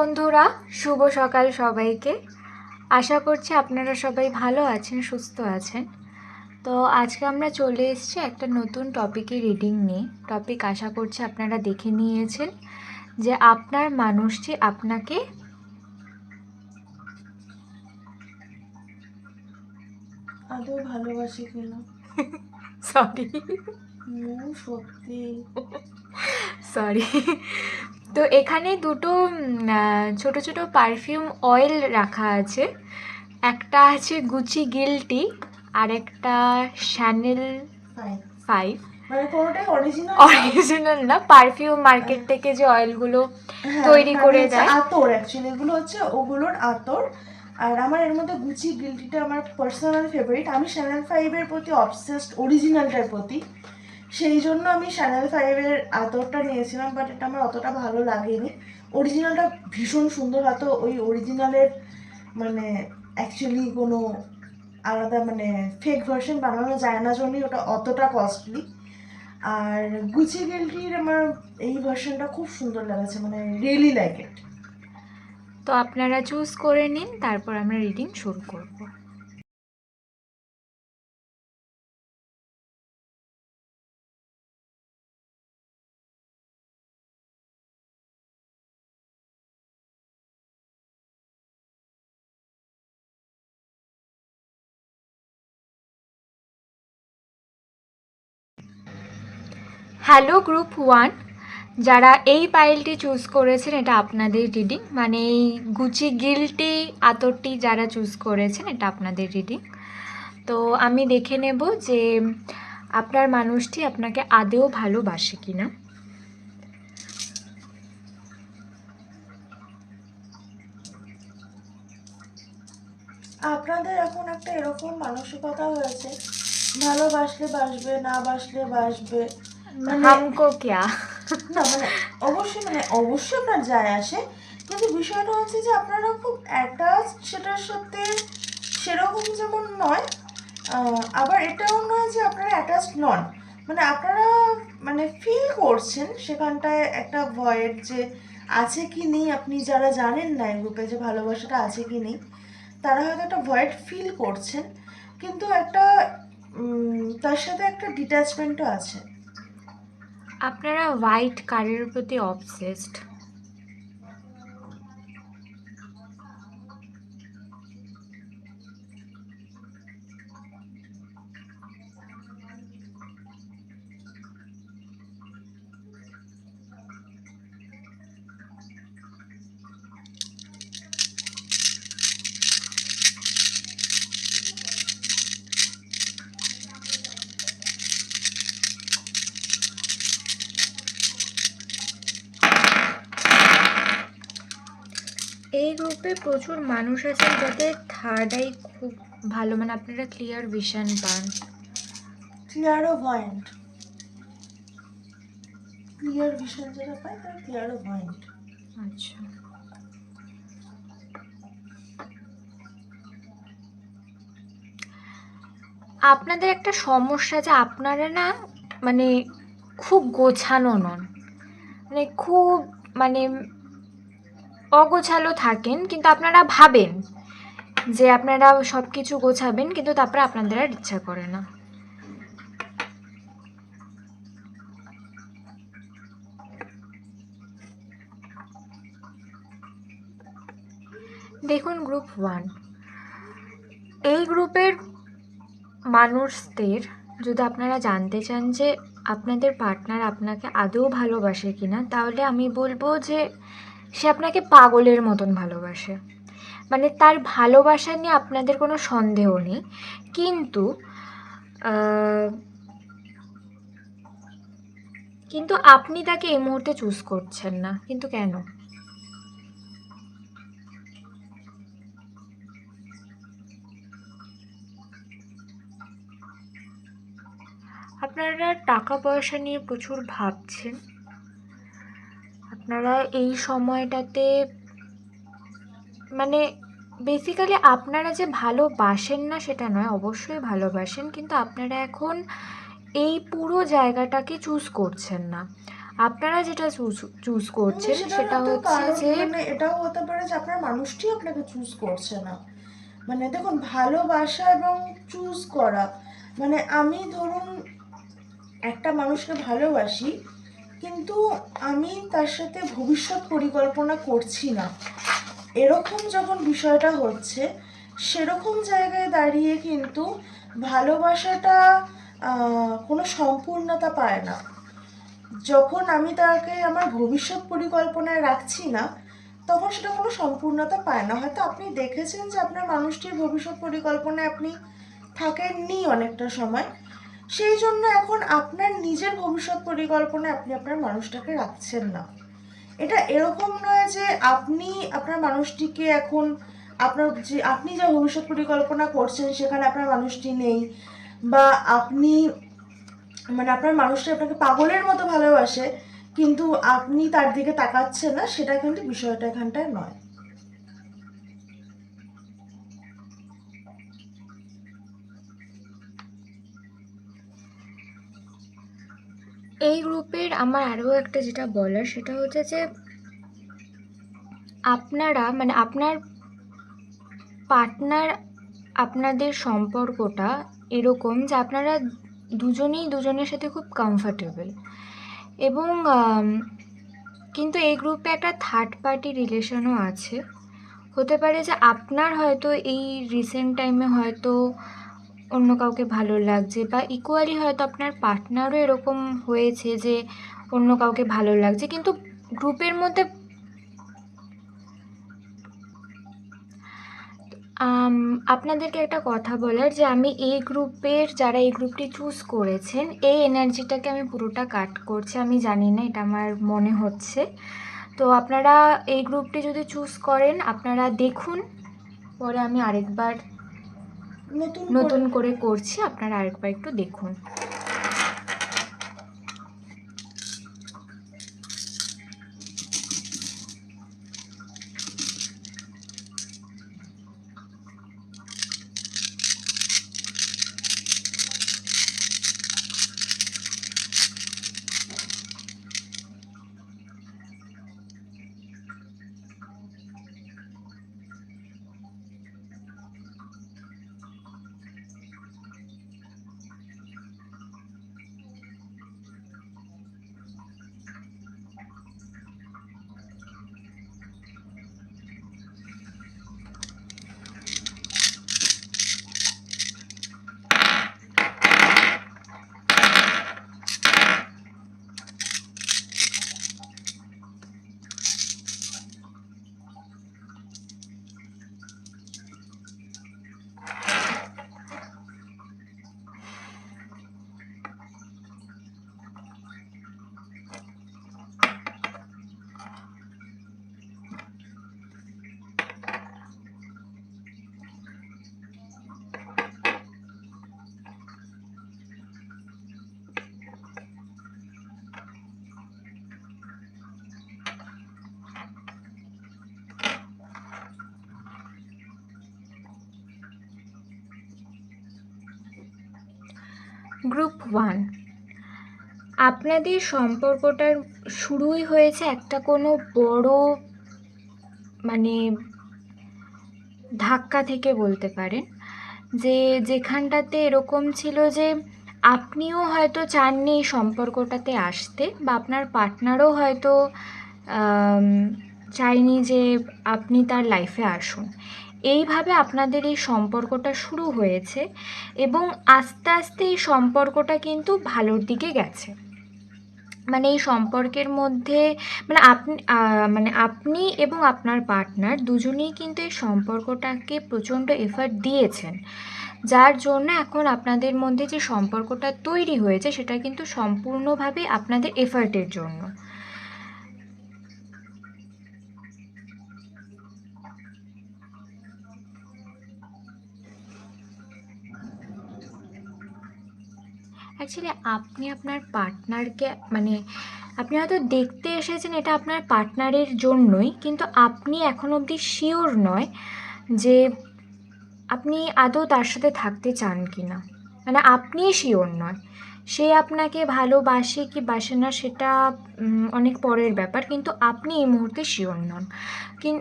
বন্ধুরা শুভ সকাল সবাইকে। আশা করছি আপনারা সবাই ভালো আছেন সুস্থ আছেন। তো আজকে আমরা চলে এসেছি একটা নতুন টপিকে রিডিং নিয়ে। টপিক আশা করছি আপনারা দেখে নিয়েছেন যে আপনার মানুষটি আপনাকে আদৌ ভালোবাসি কিনা? সরি সত্যি। সরি তো এখানে দুটো ছোট ছোট পারফিউম অয়েল রাখা আছে। একটা আছে গুচি গিলটি আর একটা শ্যানেল ফাইভ মানে অরিজিনাল অরিজিনাল না? পারফিউম মার্কেট থেকে যে অয়েলগুলো তৈরি করে দেয়। আতর অ্যাকচুয়ালি এগুলো হচ্ছে ওগুলোর আতর। আর আমার এর মধ্যে গুচি গিল্টিটা আমার পার্সোনাল ফেভারিট আমি চ্যানেল ফাইভের প্রতি অবসেসড অরিজিনালটার প্রতি। সেই জন্য আমি চ্যানেল ফাইভের আতরটা নিয়েছিলাম বাট এটা আমার অতটা ভালো লাগেনি। অরিজিনালটা ভীষণ সুন্দর হয়তো ওই অরিজিনালের মানে অ্যাকচুয়ালি কোনো আলাদা মানে ফেক ভার্সন বানানো যায় না জন্যই ওটা অতটা কস্টলি আর গুচি গেলটির আমার এই ভার্সনটা খুব সুন্দর লেগেছে মানে রিয়েলি লাইক ইট তো আপনারা চুজ করে নিন, তারপর আমরা রিডিং শুরু করব। হ্যালো গ্রুপ ওয়ান, যারা এই পাইলটি চুজ করেছেন, এটা আপনাদের রিডিং। মানে এই গুচি গিলটি, আতরটি যারা চুজ করেছেন, এটা আপনাদের রিডিং। তো আমি দেখে নেব যে আপনার মানুষটি আপনাকে আদেও ভালোবাসে কি না আপনাদের এখন একটা এরকম মানসিকতা হয়েছে ভালোবাসলে বাসবে, না বাসলে বাসবে। হামকো ক্যা? না মানে অবশ্যই মানে অবশ্যই আপনার যায় আসে কিন্তু বিষয়টা হচ্ছে যে আপনারা খুব অ্যাটাচ সেটার সাথে সেরকম যেমন নয় আবার এটাও নয় যে আপনারা অ্যাটাচ নন। মানে আপনারা মানে ফিল করছেন সেখানটায় একটা ভয়ের যে আছে কি নেই আপনি যারা জানেন না গ্রুপে যে ভালোবাসাটা আছে কি নেই তারা হয়তো একটা ভয়েড ফিল করছেন কিন্তু একটা তার সাথে একটা ডিট্যাচমেন্টও আছে। আপনারা হোয়াইট কারের প্রতি অবসেসড গ্রুপে প্রচুর মানুষ আছে যাতে থার্ড আই খুব ভালো মানে আপনারা ক্লিয়ার ভিশন পান। ক্লিয়ারো পয়েন্ট ক্লিয়ার ভিশন যেটা পায় তার ক্লিয়ারো পয়েন্ট আচ্ছা। আপনাদের একটা সমস্যা যে আপনারা না মানে খুব গোছানো নন। মানে খুব মানে অগোছালো থাকেন, কিন্তু আপনারা ভাবেন যে আপনারা সব কিছু গোছাবেন, কিন্তু তারপরে আপনাদের আর ইচ্ছা করে না। দেখুন গ্রুপ ওয়ান। এই গ্রুপের মানুষদের যদি আপনারা জানতে চান যে আপনাদের পার্টনার আপনাকে আদৌ ভালোবাসে কিনা, তাহলে আমি বলব যে সে আপনাকে পাগলের মতন ভালোবাসে। মানে তার ভালোবাসা নিয়ে আপনাদের কোনো সন্দেহ নেই, কিন্তু কিন্তু আপনি তাকে এই মুহূর্তে চুজ করছেন না। কিন্তু কেন? আপনারা টাকা পয়সা নিয়ে প্রচুর ভাবছেন। আপনারা এই সময়টাতে মানে বেসিক্যালি আপনারা যে ভালোবাসেন না সেটা নয় অবশ্যই ভালোবাসেন কিন্তু আপনারা এখন এই পুরো জায়গাটাকে চুজ করছেন না। আপনারা যেটা চুজ করছেন সেটা সেটা হচ্ছে যে মানে এটাও হতে পারে যে আপনার মানুষটি আপনাকে চুজ করছে না। মানে দেখুন ভালোবাসা এবং চুজ করা। মানে আমি ধরুন একটা মানুষকে ভালোবাসি কিন্তু আমি তার সাথে ভবিষ্যৎ পরিকল্পনা করছি না। এরকম যখন বিষয়টা হচ্ছে, সেরকম জায়গায় দাঁড়িয়ে কিন্তু ভালোবাসাটা কোনো সম্পূর্ণতা পায় না। যখন আমি তাকে আমার ভবিষ্যৎ পরিকল্পনায় রাখছি না, তখন সেটা কোনো সম্পূর্ণতা পায় না। হয়তো আপনি দেখেছেন যে আপনার মানুষটির ভবিষ্যৎ পরিকল্পনায় আপনি থাকেননি অনেকটা সময়। সেই জন্য এখন আপনার নিজের ভবিষ্যৎ পরিকল্পনায় আপনি আপনার মানুষটাকে রাখছেন না। এটা এরকম নয় যে আপনি আপনার মানুষটিকে এখন আপনার যে আপনি যা ভবিষ্যৎ পরিকল্পনা করছেন সেখানে আপনার মানুষটি নেই বা আপনি মানে আপনার মানুষটি আপনাকে পাগলের মতো ভালোবাসে কিন্তু আপনি তার দিকে তাকাচ্ছেন না, সেটা কিন্তু বিষয়টা এখানটায় নয়। এই গ্রুপের আমার আরও একটা যেটা বলার সেটা হচ্ছে যে আপনারা মানে আপনার পার্টনার আপনাদের সম্পর্কটা এরকম যে আপনারা দুজনেই দুজনের সাথে খুব কমফর্টেবল এবং কিন্তু এই গ্রুপে একটা থার্ড পার্টি রিলেশনও আছে। হতে পারে যে আপনার হয়তো এই রিসেন্ট টাইমে হয়তো অন্য কাউকে ভালো লাগছে বা ইকুয়ালি হয়তো আপনার পার্টনারও এরকম হয়েছে যে অন্য কাউকে ভালো লাগছে, কিন্তু গ্রুপের মধ্যে আপনাদেরকে একটা কথা বলার যে আমি এই গ্রুপের যারা এই গ্রুপটি চুজ করেছেন, এই এনার্জিটাকে আমি পুরোটা কাট করছি, আমি জানি না, এটা আমার মনে হচ্ছে। তো আপনারা এই গ্রুপটি যদি চুজ করেন, আপনারা দেখুন, পরে আমি আরেকবার নতুন করে করছি আপনারা আরেকবার একটু দেখুন। Group one. আপনাদের সম্পর্কটার শুরুই হয়েছে একটা কোনো বড় মানে ধাক্কা থেকে বলতে পারেন, যে যেখানটাতে এরকম ছিল যে আপনিও হয়তো চাননি এই সম্পর্কটাতে আসতে বা আপনার পার্টনারও হয়তো চাইনি যে আপনি তার লাইফে আসুন। এইভাবে আপনাদের এই সম্পর্কটা শুরু হয়েছে এবং আস্তে আস্তে এই সম্পর্কটা কিন্তু ভালোর দিকে গেছে। মানে এই সম্পর্কের মধ্যে মানে আপনি মানে আপনি এবং আপনার পার্টনার দুজনেই কিন্তু এই সম্পর্কটাকে প্রচণ্ড এফার্ট দিয়েছেন। যার জন্য এখন আপনাদের মধ্যে যে সম্পর্কটা তৈরি হয়েছে সেটা কিন্তু সম্পূর্ণভাবে আপনাদের এফার্টের জন্য। অ্যাকচুয়ালি আপনি আপনার পার্টনারকে মানে আপনি হয়তো দেখতে এসেছেন এটা আপনার পার্টনারের জন্যই, কিন্তু আপনি এখন অবধি শিওর নয় যে আপনি আদৌ তার সাথে থাকতে চান কি না মানে আপনিই শিওর নয়। সে আপনাকে ভালোবাসে কি বাসে না সেটা অনেক পরের ব্যাপার, কিন্তু আপনি এই মুহূর্তে শিওর নন। কিন-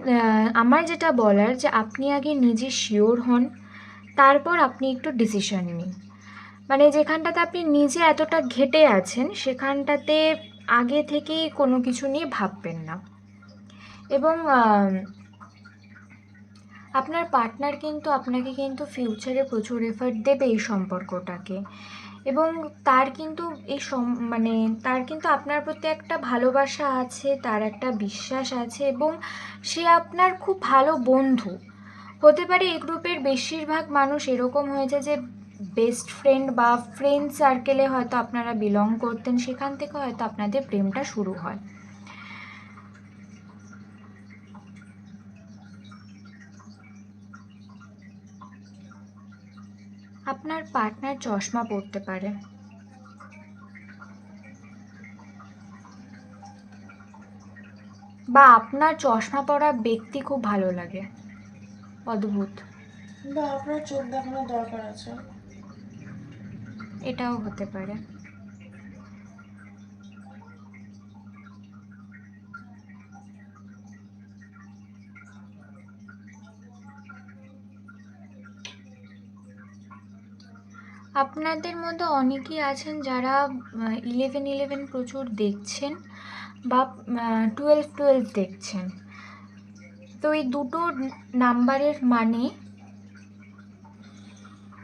আমার যেটা বলার যে আপনি আগে নিজে শিওর হন, তারপর আপনি একটু ডিসিশন নিন। মানে যেখানটাতে আপনি নিজে এতটা ঘেটে আছেন, সেখানটাতে আগে থেকেই কোনো কিছু নিয়ে ভাববেন না। এবং আপনার পার্টনার কিন্তু আপনাকে কিন্তু ফিউচারে প্রচুর এফার্ট দেবে এই সম্পর্কটাকে। এবং তার কিন্তু এই মানে তার কিন্তু আপনার প্রতি একটা ভালোবাসা আছে, তার একটা বিশ্বাস আছে এবং সে আপনার খুব ভালো বন্ধু। হতে পারে এই গ্রুপের বেশিরভাগ মানুষ এরকম হয়েছে যে বেস্ট ফ্রেন্ড বা ফ্রেন্ড সার্কেলে হয়তো আপনারা বিলং করতেন, সেখান থেকে হয়তো আপনাদের প্রেমটা শুরু হয়। আপনার পার্টনার চশমা পরতে পারে। বা আপনার চশমা পরা ব্যক্তি খুব ভালো লাগে। অদ্ভুত। বা আপনার চোখ দেখানোর দরকার আছে। এটাও হতে পারে। আপনাদের মধ্যে অনেকেই আছেন যারা ইলেভেন ইলেভেন প্রচুর দেখছেন বা টুয়েলভ টুয়েলভ দেখছেন। তো এই দুটো নাম্বারের মানে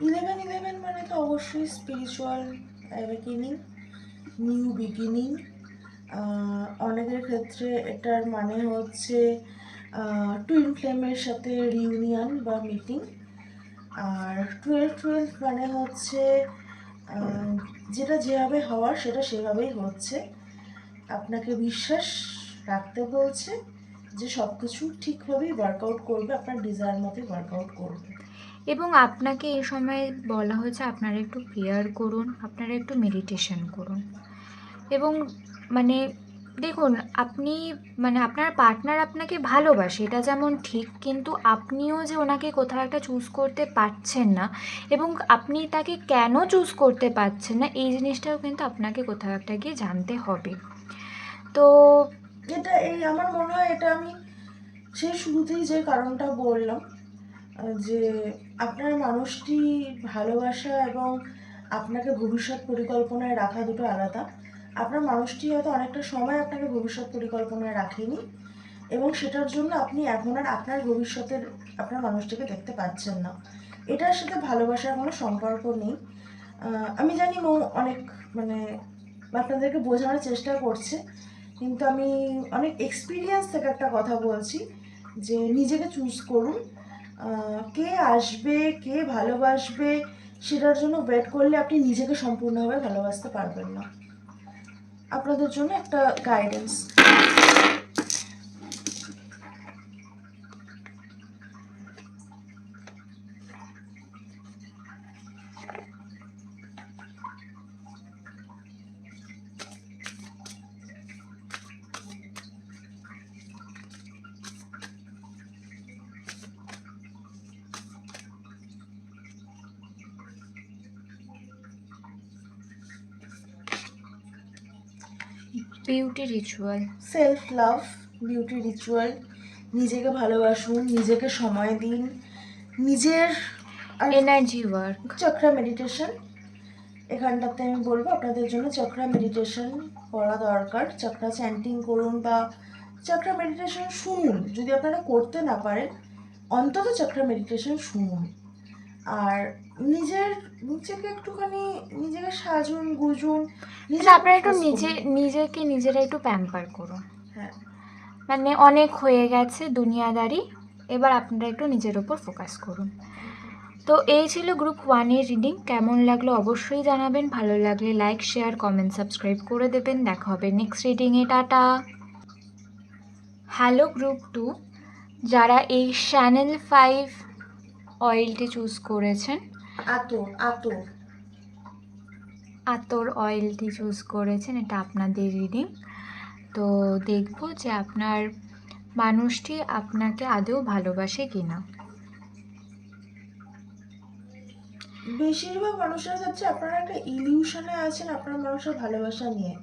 ইলেভেন ইলেভেন মানে তো অবশ্যই স্পিরিচুয়াল অ্যাওয়েকেনিং নিউ বিগিনিং অনেকের ক্ষেত্রে এটার মানে হচ্ছে টুইন ফ্লেমের সাথে রিউনিয়ন বা মিটিং আর টুয়েলভ টুয়েলভ মানে হচ্ছে যেটা যেভাবে হওয়ার সেটা সেভাবেই হচ্ছে। আপনাকে বিশ্বাস রাখতে বলছে যে সব কিছু ঠিকভাবেই ওয়ার্কআউট করবে, আপনার ডিজায়ার মতোই ওয়ার্কআউট করবে। এবং আপনাকে এই সময় বলা হয়েছে আপনারা একটু প্রেয়ার করুন, আপনারা একটু মেডিটেশন করুন। এবং মানে দেখুন, আপনি মানে আপনার পার্টনার আপনাকে ভালোবাসে, এটা যেমন ঠিক, কিন্তু আপনিও যে ওনাকে কোথাও একটা চুজ করতে পারছেন না এবং আপনি তাকে কেন চুজ করতে পারছেন না, এই জিনিসটাও কিন্তু আপনাকে কোথাও একটা গিয়ে জানতে হবে। তো এটা এই আমার মনে হয় এটা আমি সেই শুরুতেই যে কারণটা বললাম যে আপনার মানুষটি ভালোবাসা এবং আপনাকে ভবিষ্যৎ পরিকল্পনায় রাখা দুটো আলাদা। আপনার মানুষটি হয়তো অনেকটা সময় আপনাকে ভবিষ্যৎ পরিকল্পনায় রাখেনি এবং সেটার জন্য আপনি এখন আর আপনার ভবিষ্যতের, আপনার মানুষটিকে দেখতে পাচ্ছেন না। এটার সাথে ভালোবাসার কোনো সম্পর্ক নেই। আমি জানি মৌ অনেক মানে আপনাদেরকে বোঝানোর চেষ্টা করছে, কিন্তু আমি অনেক এক্সপিরিয়েন্স থেকে একটা কথা বলছি যে নিজেকে চুজ করুন। কে আসবে, কে ভালোবাসবে, সেটার জন্য ওয়েট করলে আপনি নিজেকে সম্পূর্ণভাবে ভালোবাসতে পারবেন না। আপনাদের জন্য একটা guidance beauty ritual self love beauty ritual নিজেকে ভালোবাসুন নিজেকে সময় দিন নিজের এনার্জি ওয়ার্ক চক্রা মেডিটেশন এখানটাতে আমি বলব আপনাদের জন্য চক্রা মেডিটেশন করা দরকার। চক্রা চ্যান্টিং করুন বা চক্রা মেডিটেশন শুনুন। যদি আপনারা করতে না পারেন অন্তত চক্রা মেডিটেশন শুনুন। আর নিজের নিজেকে একটুখানি নিজেকে সাজুন গুজুন মানে আপনারা একটু নিজে নিজেকে নিজেরা একটু প্যাম্পার করুন। হ্যাঁ। মানে অনেক হয়ে গেছে দুনিয়াদারি এবার আপনারা একটু নিজের ওপর ফোকাস করুন। তো এই ছিল গ্রুপ ওয়ানের রিডিং কেমন লাগল অবশ্যই জানাবেন। ভালো লাগলে লাইক শেয়ার কমেন্ট সাবস্ক্রাইব করে দেবেন। দেখা হবে নেক্সট রিডিংয়ে টাটা। হ্যালো গ্রুপ টু যারা এই চ্যানেল ফাইভ অয়েলটি চুজ করেছেন আতর আতর। আতর অয়েলটি চুজ করেছেন এটা আপনাদের রিডিং তো দেখব যে আপনার মানুষটি আপনাকে আদৌ ভালোবাসে কিনা। বেশিরভাগ মানুষের কাছে আপনারা একটা ইলিউশনে আছেন আপনার মানুষের ভালোবাসা নিয়ে।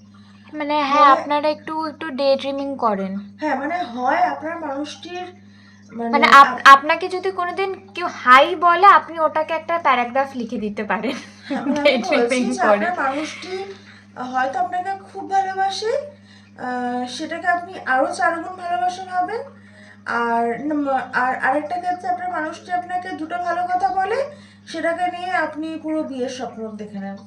মানে হ্যাঁ আপনারা একটু একটু ডে ড্রিমিং করেন। হ্যাঁ মানে হয় আপনার মানুষটির মানে মানে আপনাকে যদি কোনোদিন কেউ হাই বলে আপনি ওটাকে একটা প্যারাগ্রাফ লিখে দিতে পারেন। হ্যাঁ, মানে মানুষটি হয়তো আপনাকে খুব ভালোবাসে সেটাকে আপনি আরও চার গুণ ভালোবাসা ভাবেন। আর আর আরেকটা ক্ষেত্রে আপনার মানুষটি আপনাকে দুটো ভালো কথা বলে সেটাকে নিয়ে আপনি পুরো বিয়ের স্বপ্ন দেখে নেন।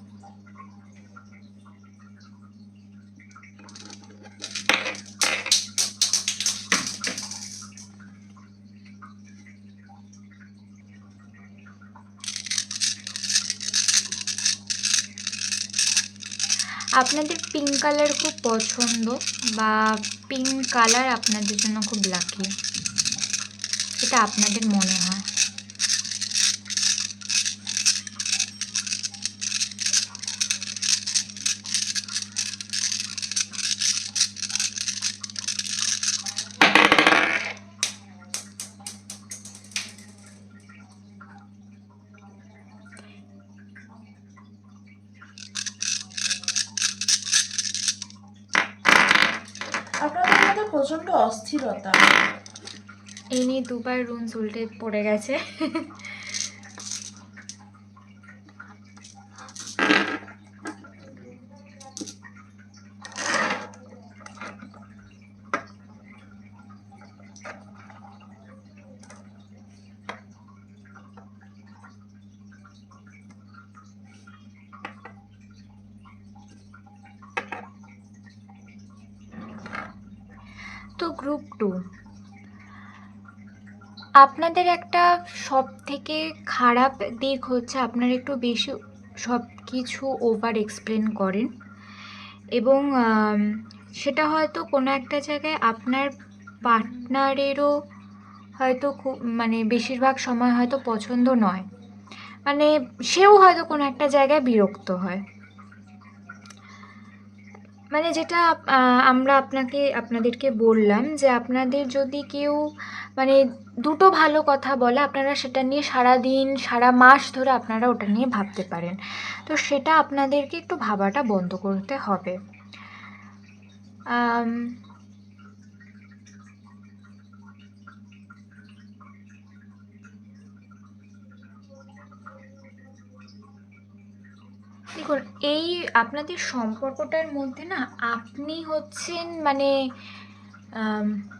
আপনাদের পিঙ্ক কালার খুব পছন্দ বা পিঙ্ক কালার আপনাদের জন্য খুব লাকি এটা আপনাদের মনে হয় আপনাদের মধ্যে প্রচণ্ড অস্থিরতা নিয়ে দুবার রুমস উল্টে পড়ে গেছে। তো গ্রুপ টু আপনাদের একটা সব থেকে খারাপ দিক হচ্ছে আপনারা একটু বেশি সব কিছু ওভার এক্সপ্লেন করেন। এবং সেটা হয়তো কোনো একটা জায়গায় আপনার পার্টনারেরও হয়তো খুব মানে বেশিরভাগ সময় হয়তো পছন্দ নয়। মানে সেও হয়তো কোনো একটা জায়গায় বিরক্ত হয়। মানে যেটা আমরা আপনাকে, আপনাদেরকে বললাম যে আপনাদের যদি কেউ মানে দুটো ভালো কথা বলে, আপনারা সেটা নিয়ে সারা দিন সারা মাস ধরে আপনারা ওটা নিয়ে ভাবতে পারেন। তো সেটা আপনাদেরকে একটু ভাবাটা বন্ধ করতে হবে। দেখুন, এই আপনাদের সম্পর্কটার মধ্যে না আপনি হচ্ছেন মানে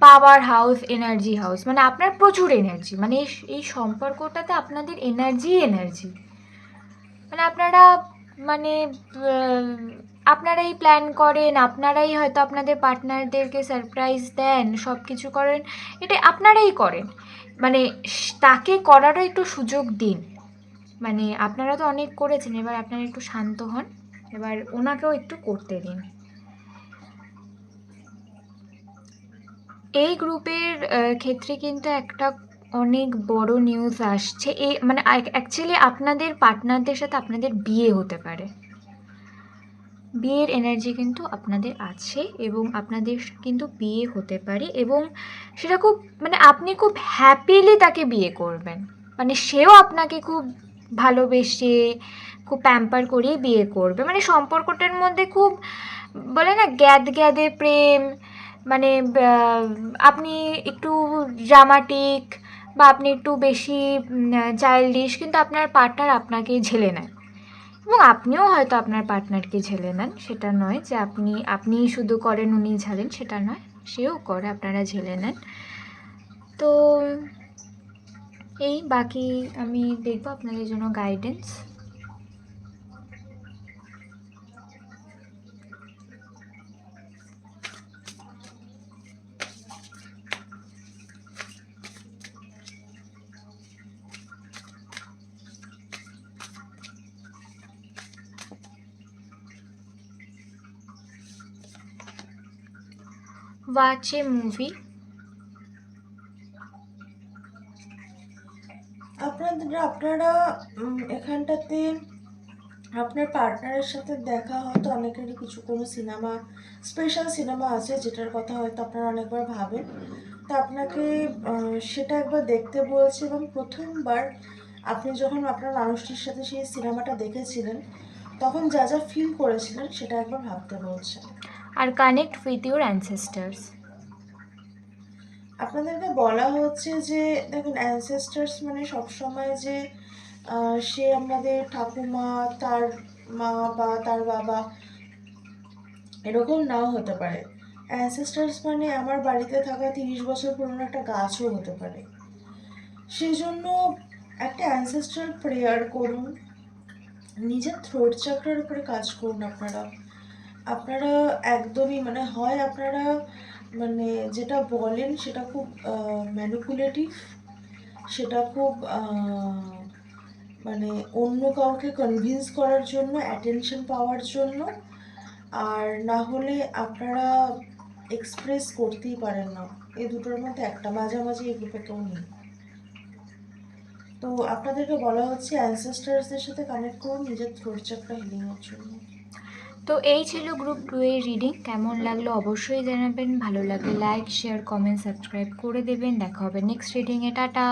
পাওয়ার হাউস এনার্জি হাউস মানে আপনার প্রচুর এনার্জি মানে এই সম্পর্কটাতে আপনাদের এনার্জি এনার্জি মানে আপনারা মানে আপনারাই প্ল্যান করেন, আপনারাই হয়তো আপনাদের পার্টনারদেরকে সারপ্রাইজ দেন সব কিছু করেন, এটা আপনারাই করেন। মানে তাকে করারও একটু সুযোগ দিন। মানে আপনারা তো অনেক করেছেন, এবার আপনারা একটু শান্ত হন। এবার ওনাকেও একটু করতে দিন। এই গ্রুপের ক্ষেত্রে কিন্তু একটা অনেক বড় নিউজ আসছে। এই মানে অ্যাকচুয়ালি আপনাদের পার্টনারদের সাথে আপনাদের বিয়ে হতে পারে। বিয়ের এনার্জি কিন্তু আপনাদের আছে এবং আপনাদের কিন্তু বিয়ে হতে পারে এবং সেটা খুব মানে আপনি খুব হ্যাপিলি তাকে বিয়ে করবেন। মানে সেও আপনাকে খুব ভালোবেসে, খুব প্যাম্পার করেই বিয়ে করবে। মানে সম্পর্কটার মধ্যে খুব, বলে না, গ্যাদ গ্যাদে প্রেম মানে আপনি একটু ড্রামাটিক বা আপনি একটু বেশি চাইল্ডিশ কিন্তু আপনার পার্টনার আপনাকে ঝেলে নেন এবং আপনিও হয়তো আপনার পার্টনারকে ঝেলে নেন, সেটা নয় যে আপনি আপনিই শুধু করেন উনি ঝালেন, সেটা নয়, সেও করে, আপনারা ঝেলে নেন। তো এই বাকি আমি দেখব আপনাদের জন্য গাইডেন্স watch a movie আপনাদের আপনারা এখানটাতে আপনার পার্টনারের সাথে দেখা হয়তো, অনেকেরই কিছু কোনো সিনেমা স্পেশাল সিনেমা আছে, যেটার কথা হয়তো আপনারা অনেকবার ভাবেন। তো আপনাকে সেটা একবার দেখতে বলছে এবং প্রথমবার আপনি যখন আপনার মানুষটির সাথে সেই সিনেমাটা দেখেছিলেন, তখন যা যা ফিল করেছিলেন, সেটা একবার ভাবতে বলছে আর কানেক্ট উইথ ইউর অ্যানসেস্টার্স আপনাদেরকে বলা হচ্ছে যে, দেখুন অ্যানসেস্টার্স মানে সবসময় যে সে আমাদের ঠাকুমা, তার মা বা তার বাবা, এরকম নাও হতে পারে। অ্যানসেস্টার্স মানে আমার বাড়িতে থাকা তিরিশ বছর পুরনো একটা গাছও হতে পারে। সেই জন্য একটা অ্যানসেস্ট্রাল প্রেয়ার করুন। নিজের থ্রোট চাকরার উপরে কাজ করুন আপনারা। আপনারা একদমই মানে হয় আপনারা মানে যেটা বলেন সেটা খুব ম্যানিপুলেটিভ সেটা খুব মানে অন্য কাউকে কনভিন্স করার জন্য অ্যাটেনশন পাওয়ার জন্য, আর না হলে আপনারা এক্সপ্রেস করতেই পারেন না। এই দুটোর মধ্যে একটা মাঝামাঝি গ্রুপে কেউ নেই। তো আপনাদেরকে বলা হচ্ছে অ্যানসেস্টার্সদের সাথে কানেক্ট করুন, নিজের থ্রোট চাকরা হিলিংয়ের জন্য। তো এই ছিল গ্রুপ টু এর রিডিং কেমন লাগল অবশ্যই জানাবেন। ভালো লাগলে লাইক শেয়ার কমেন্ট সাবস্ক্রাইব করে দেবেন। দেখা হবে নেক্সট রিডিংয়ে টাটা!